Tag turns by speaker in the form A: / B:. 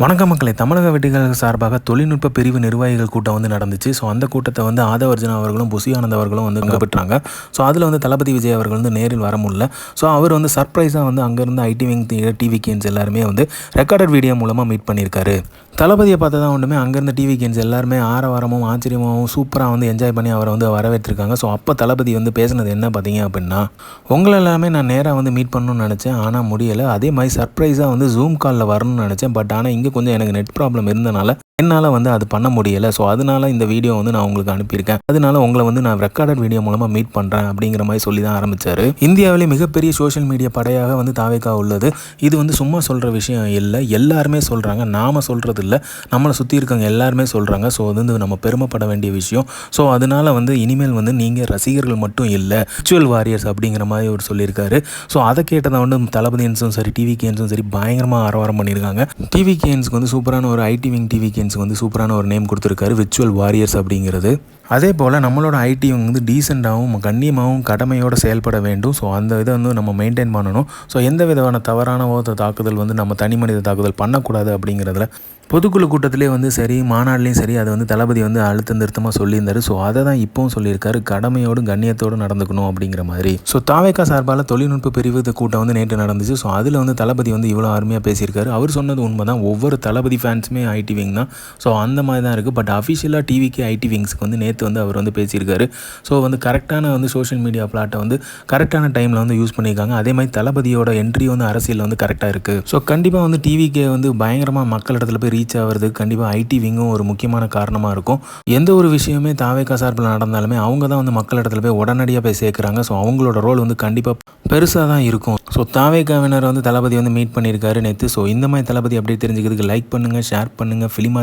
A: வணக்க மக்களை. தமிழக வெட்டிகளுக்கு சார்பாக தொழில்நுட்ப பிரிவு நிர்வாகிகள் கூட்டம் வந்து நடந்துச்சு. ஸோ அந்த கூட்டத்தை வந்து ஆதவர்ஜுனா அவர்களும் புசி ஆனந்த் அவர்களும் வந்து அங்கே பெற்றாங்க. ஸோ அதில் வந்து தளபதி விஜய் அவர்கள் வந்து நேரில் வர முடியல. ஸோ அவர் வந்து சர்ப்ரைஸாக வந்து அங்கேருந்து ஐடி விங் டிவி கேன்ஸ் எல்லாருமே வந்து ரெக்கார்டட் வீடியோ மூலமாக மீட் பண்ணியிருக்காரு. தளபதியை பார்த்து தான் ஒன்றுமே அங்கேருந்து டிவி கேன்ஸ் எல்லாருமே ஆரவாரமும் ஆச்சரியமாகவும் சூப்பராக வந்து என்ஜாய் பண்ணி அவரை வந்து வரவேற்றிருக்காங்க. ஸோ அப்போ தளபதி வந்து பேசினது என்ன பார்த்தீங்க அப்படின்னா உங்களை எல்லாமே நான் நேராக வந்து மீட் பண்ணணும்னு நினச்சேன் ஆனால் முடியலை. அதே மாதிரி சர்ப்ரைஸாக வந்து ஜூம் காலில் வரணும்னு நினச்சேன். பட் ஆனால் இங்கே கொஞ்சம் எனக்கு நெட் ப்ராப்ளம் இருந்தனால என்னால் வந்து அது பண்ண முடியலை. ஸோ அதனால இந்த வீடியோ வந்து நான் உங்களுக்கு அனுப்பியிருக்கேன். அதனால உங்களை வந்து நான் ரெக்கார்டட் வீடியோ மூலமாக மீட் பண்ணுறேன் அப்படிங்கிற மாதிரி சொல்லி தான் ஆரம்பித்தார் இந்தியாவிலே மிகப்பெரிய சோஷியல் மீடியா படையாக வந்து தாவேக்கா உள்ளது. இது வந்து சும்மா சொல்கிற விஷயம் இல்லை. எல்லாருமே சொல்கிறாங்க நாம் சொல்கிறது இல்லை. நம்மளை சுற்றி இருக்கவங்க எல்லாருமே சொல்கிறாங்க ஸோ அது வந்து நம்ம பெருமைப்பட வேண்டிய விஷயம். ஸோ அதனால வந்து இனிமேல் வந்து நீங்கள் ரசிகர்கள் மட்டும் இல்லை விர்ச்சுவல் வாரியர்ஸ் அப்படிங்கிற மாதிரி அவர் சொல்லியிருக்காரு. ஸோ அதை கேட்டதை வந்து தளபதியன்ஸும் சரி டிவி கேன்ஸும் சரி பயங்கரமாக ஆரவாரம் பண்ணியிருக்காங்க. டிவி கேன்ஸ்க்கு வந்து சூப்பரான ஒரு ஐடி விங் டிவி கேன்ஸ்க்கு வந்து சூப்பரான ஒரு நேம் கொடுத்துருக்காரு விர்ச்சுவல் வாரியர்ஸ் அப்படிங்கிறது. அதே போல் நம்மளோட ஐடி வந்து டீசெண்டாகவும் கண்ணியமாகவும் கடமையோடு செயல்பட வேண்டும். ஸோ அந்த இதை வந்து நம்ம மெயின்டைன் பண்ணணும். ஸோ எந்த விதமான தவறான தாக்குதல் வந்து நம்ம தனி மனித தாக்குதல் பண்ணக்கூடாது அப்படிங்கிறதுல பொதுக்குழு கூட்டத்திலே வந்து சரி மாநாடுலேயும் சரி அதை வந்து தளபதி வந்து அழுத்த நிறுத்தமாக சொல்லியிருந்தார். ஸோ அதை தான் இப்போவும் சொல்லியிருக்காரு. கடமையோடும் கண்ணியத்தோடும் நடந்துக்கணும் அப்படிங்கிற மாதிரி. ஸோ தாவேக்கா சார்பால் தொழில்நுட்ப பிரிவு கூட்டம் வந்து நேற்று நடந்துச்சு. ஸோ அதில் வந்து தளபதி வந்து இவ்வளோ அருமையாக பேசியிருக்காரு. அவர் சொன்னது உண்மை தான் ஒவ்வொரு தளபதி ஃபேன்ஸுமே ஐடி விங் தான். ஸோ அந்த மாதிரி தான் இருக்குது பட் அஃபிஷியலாக டிவிக்கு ஐடி விங்ஸ்க்கு வந்து நேற்று வந்து அவர் வந்து பேசியிருக்காரு. ஸோ வந்து கரெக்டான வந்து சோஷியல் மீடியா பிளாட்டை வந்து கரெக்டான டைமில் வந்து யூஸ் பண்ணியிருக்காங்க. அதே மாதிரி தளபதியோட என்ட்ரி வந்து அரசியலில் வந்து கரெக்டாக இருக்குது ஸோ கண்டிப்பாக வந்து டிவிக்கே வந்து பயங்கரமாக மக்கள் இடத்துல போய் ரீச் ஆகிறதுக்கு கண்டிப்பாக ஐடி விங்கும் ஒரு முக்கியமான காரணமாக இருக்கும். எந்த ஒரு விஷயமே தாவேக்கா சார்பில் நடந்தாலுமே அவங்க தான் வந்து மக்கள் இடத்துல போய் உடனடியாக போய் சேர்க்குறாங்க. ஸோ அவங்களோட ரோல் வந்து கண்டிப்பாக பெருசாக தான் இருக்கும். ஸோ தாவேக்காவினர் வந்து தளபதி வந்து மீட் பண்ணியிருக்காரு நேற்று ஸோ இந்த மாதிரி தளபதி அப்படியே தெரிஞ்சுக்கிறதுக்கு லைக் பண்ணுங்கள் ஷேர் பண்ணுங்கள் ஃபிலிமா